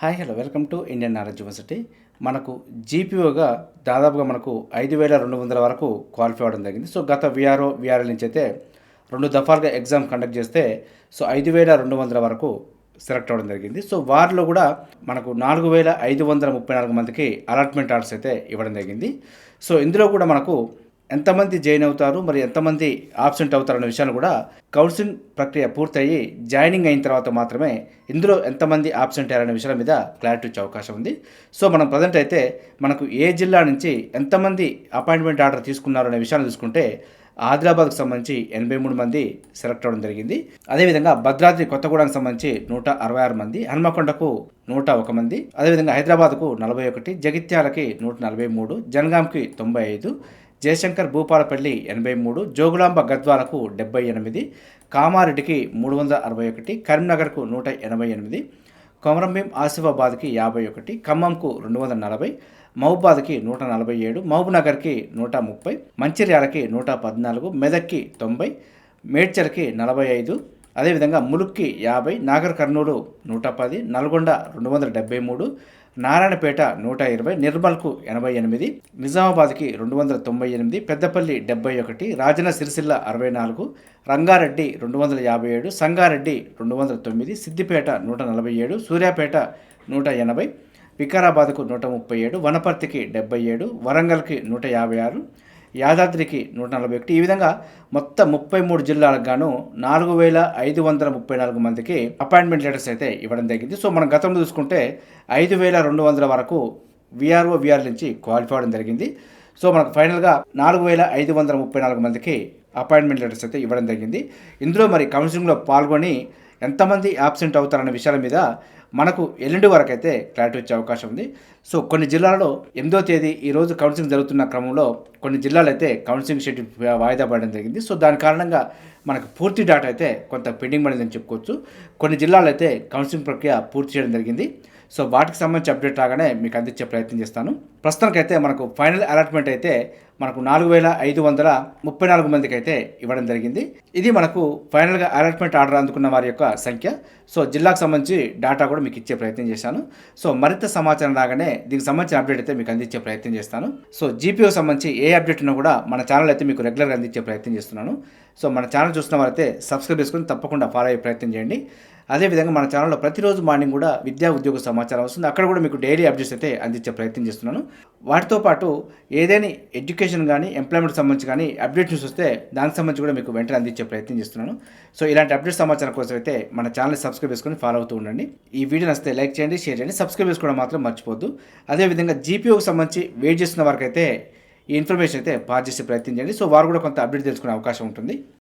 Hi hello welcome to Indian knowledge university. మనకు జీపీఓగా దాదాపుగా మనకు ఐదు వేల రెండు వందల వరకు క్వాలిఫై అవ్వడం జరిగింది. సో గత విఆర్ఓ విఆర్ఎల్ నుంచి అయితే రెండు దఫాలుగా ఎగ్జామ్ కండక్ట్ చేస్తే సో ఐదు వేల రెండు వందల వరకు సెలెక్ట్ అవ్వడం జరిగింది. సో వారిలో కూడా మనకు నాలుగు వేల ఐదు వందల ముప్పై నాలుగు మందికి అలాట్మెంట్ ఆర్డర్స్ అయితే ఇవ్వడం జరిగింది. సో ఇందులో కూడా మనకు ఎంతమంది జాయిన్ అవుతారు మరి ఎంతమంది ఆబ్సెంట్ అవుతారు అనే విషయాన్ని కూడా కౌన్సిలింగ్ ప్రక్రియ పూర్తయి జాయినింగ్ అయిన తర్వాత మాత్రమే ఇందులో ఎంతమంది ఆబ్సెంట్ అయ్యారనే విషయాల మీద క్లారిటీ వచ్చే అవకాశం ఉంది. సో మనం ప్రజెంట్ అయితే మనకు ఏ జిల్లా నుంచి ఎంతమంది అపాయింట్మెంట్ ఆర్డర్ తీసుకున్నారు అనే విషయాన్ని చూసుకుంటే ఆదిలాబాద్కు సంబంధించి ఎనభై మూడు మంది సెలెక్ట్ అవ్వడం జరిగింది. అదేవిధంగా భద్రాద్రి కొత్తగూడెంకి సంబంధించి నూట అరవై ఆరు మంది హన్మకొండకు నూట ఒక మంది అదేవిధంగా హైదరాబాద్కు నలభై ఒకటి జగిత్యాలకి నూట నలభై మూడు జనగాంకి తొంభై ఐదు జయశంకర్ భూపాలపల్లి ఎనభై మూడు జోగులాంబ గద్వాలకు డెబ్బై ఎనిమిది కామారెడ్డికి మూడు వందల అరవై ఒకటి కరీంనగర్కు నూట ఎనభై ఎనిమిది కొమరంభీం ఆసిఫాబాద్కి యాభై ఒకటి ఖమ్మంకు రెండు వందల నలభై మహబూబాద్కి నూట నలభై ఏడు మహబూబ్నగర్కి నూట ముప్పై మంచిర్యాలకి నూట పద్నాలుగు మెదక్కి తొంభై మేడ్చల్కి నలభై ఐదు అదేవిధంగా ములుక్కి యాభై నాగర్ కర్నూలు నూట పది నల్గొండ రెండు వందల డెబ్బై మూడు నారాయణపేట నూట ఇరవై నిర్మల్కు ఎనభై ఎనిమిది నిజామాబాద్కి రెండు వందల తొంభై ఎనిమిది పెద్దపల్లి డెబ్బై ఒకటి రాజన్న సిరిసిల్ల అరవై నాలుగు రంగారెడ్డి రెండు వందల యాభై ఏడు సంగారెడ్డి రెండు వందల తొమ్మిది సిద్దిపేట నూట నలభై ఏడు సూర్యాపేట నూట ఎనభై వికారాబాద్కు నూట ముప్పై ఏడు వనపర్తికి డెబ్బై ఏడు వరంగల్కి నూట యాభై ఆరు యాదాద్రికి నూట నలభై ఒకటి. ఈ విధంగా మొత్తం ముప్పై మూడు జిల్లాలకు గాను నాలుగు వేల ఐదు వందల ముప్పై నాలుగు మందికి అపాయింట్మెంట్ లెటర్స్ అయితే ఇవ్వడం జరిగింది. సో మనం గతంలో చూసుకుంటే ఐదు వేల రెండు వందల వరకు విఆర్ఓ విఆర్ నుంచి క్వాలిఫై అవ్వడం జరిగింది. సో మనకు ఫైనల్గా నాలుగు వేల ఐదు వందల ముప్పై నాలుగు మందికి అపాయింట్మెంట్ లెటర్స్ అయితే ఇవ్వడం జరిగింది. ఇందులో మరి కౌన్సిలింగ్లో పాల్గొని ఎంతమంది యాబ్సెంట్ అవుతారనే విషయాల మీద మనకు ఎల్లుండి వరకు అయితే క్లారిటీ వచ్చే అవకాశం ఉంది. సో కొన్ని జిల్లాలలో ఎనిమిదో తేదీ ఈరోజు కౌన్సిలింగ్ జరుగుతున్న క్రమంలో కొన్ని జిల్లాలు అయితే కౌన్సిలింగ్ షెడ్యూల్ వాయిదా పడడం జరిగింది. సో దాని కారణంగా మనకు పూర్తి డేటా అయితే కొంత పెండింగ్ పడిందని చెప్పుకోవచ్చు. కొన్ని జిల్లాలు అయితే కౌన్సిలింగ్ ప్రక్రియ పూర్తి చేయడం జరిగింది. సో వాటికి సంబంధించి అప్డేట్ రాగానే మీకు అందించే ప్రయత్నం చేస్తాను. ప్రస్తుతానికైతే మనకు ఫైనల్ అలాట్మెంట్ అయితే మనకు నాలుగు వేల ఐదు వందల ముప్పై నాలుగు మందికి అయితే ఇవ్వడం జరిగింది. ఇది మనకు ఫైనల్గా అలాట్మెంట్ ఆర్డర్ అందుకున్న వారి యొక్క సంఖ్య. సో జిల్లాకు సంబంధించి డేటా కూడా మీకు ఇచ్చే ప్రయత్నం చేశాను. సో మరింత సమాచారం రాగానే దీనికి సంబంధించిన అప్డేట్ అయితే మీకు అందించే ప్రయత్నం చేస్తాను. సో జీపీఓ సంబంధించి ఏ అప్డేట్ ఉన్నా కూడా మన ఛానల్ అయితే మీకు రెగ్యులర్గా అందించే ప్రయత్నం చేస్తున్నాను. సో మన ఛానల్ చూస్తున్న వారైతే సబ్స్క్రైబ్ చేసుకుని తప్పకుండా ఫాలో అయ్యే ప్రయత్నం చేయండి. అదేవిధంగా మన ఛానల్లో ప్రతిరోజు మార్నింగ్ కూడా విద్యా ఉద్యోగ సమాచారం వస్తుంది. అక్కడ కూడా మీకు డైలీ అప్డేట్స్ అయితే అందించే ప్రయత్నం చేస్తున్నాను. వాటితో పాటు ఏదైనా ఎడ్యుకేషన్ కానీ ఎంప్లాయ్మెంట్ సంబంధించి కానీ అప్డేట్ న్యూస్ వస్తే దానికి సంబంధించి కూడా మీకు వెంటనే అందించే ప్రయత్నం చేస్తున్నాను. సో ఇలాంటి అప్డేట్ సమాచారం కోసం అయితే మన ఛానల్ సబ్స్క్రైబ్ చేసుకొని ఫాలో అవుతూ ఉండండి. ఈ వీడియో నచ్చితే లైక్ చేయండి షేర్ చేయండి సబ్స్క్రైబ్ చేసుకోవడం మాత్రం మర్చిపోద్దు అదేవిధంగా జీపీఓకి సంబంధించి వెయిట్ చేస్తున్న వారికైతే ఈ ఇన్ఫర్మేషన్ అయితే పాస్ చేసే ప్రయత్నం చేయండి. సో వారు కూడా కొంత అప్డేట్ తెలుసుకునే అవకాశం ఉంటుంది.